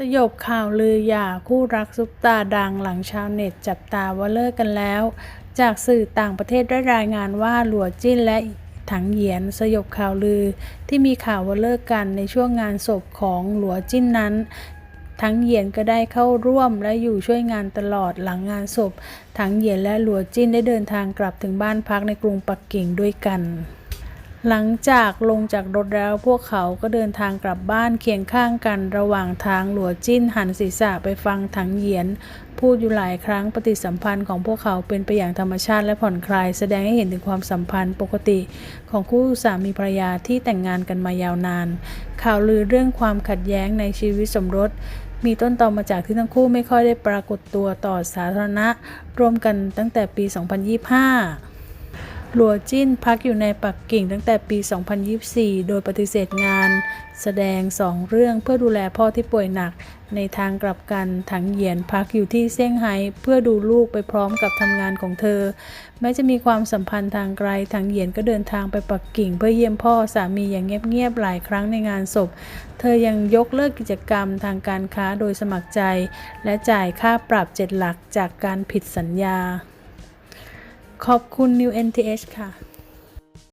สยบข่าวลือหย่าคู่รักซุปตาดังหลังชาวเน็ตจับตาว่าเลิกกันแล้ว จากสื่อต่างประเทศได้รายงานว่าหลัวจิ้นและถังเหยียนสยบข่าวลือที่มีข่าวว่าเลิกกันในช่วงงานศพของหลัวจิ้นนั้น ทั้งเหยียนก็ได้เข้าร่วมและอยู่ช่วยงานตลอดหลังงานศพ ทั้งเหยียนและหลัวจิ้นได้เดินทางกลับถึงบ้านพักในกรุงปักกิ่งด้วยกัน หลังจากลงจากรถแล้วพวกเขาก็เดินทางกลับบ้านเคียงข้างกันระหว่างทางหลัวจิ้นหันศีรษะไปฟังถังเหยียน พูดอยู่หลายครั้งปฏิสัมพันธ์ของพวกเขาเป็นไปอย่างธรรมชาติและผ่อนคลาย แสดงให้เห็นถึงความสัมพันธ์ปกติของคู่สามีภรรยาที่แต่งงานกันมายาวนาน ข่าวลือเรื่องความขัดแย้งในชีวิตสมรสมีต้นตอมาจากที่ทั้งคู่ไม่ค่อยได้ปรากฏตัวต่อสาธารณะร่วมกันตั้งแต่ปี 2025 หลัวจิ้นพักอยู่ในปักกิ่งตั้งแต่ปี 2024 โดยปฏิเสธงาน แสดงสองเรื่องเพื่อดูแลพ่อที่ป่วยหนัก ในทางกลับกันถังเหยียนพักอยู่ที่เซี่ยงไฮ้เพื่อดูลูกไปพร้อมกับทำงานของเธอ แม้จะมีความสัมพันธ์ทางไกลถังเหยียนก็เดินทางไปปักกิ่ง เพื่อเยี่ยมพ่อสามีอย่างเงียบๆหลายครั้งในงานศพ เธอยังยกเลิกกิจกรรมทางการค้าโดยสมัครใจ และจ่ายค่าปรับเจ็ดหลักจากการผิดสัญญา ขอบคุณ New NTH ค่ะ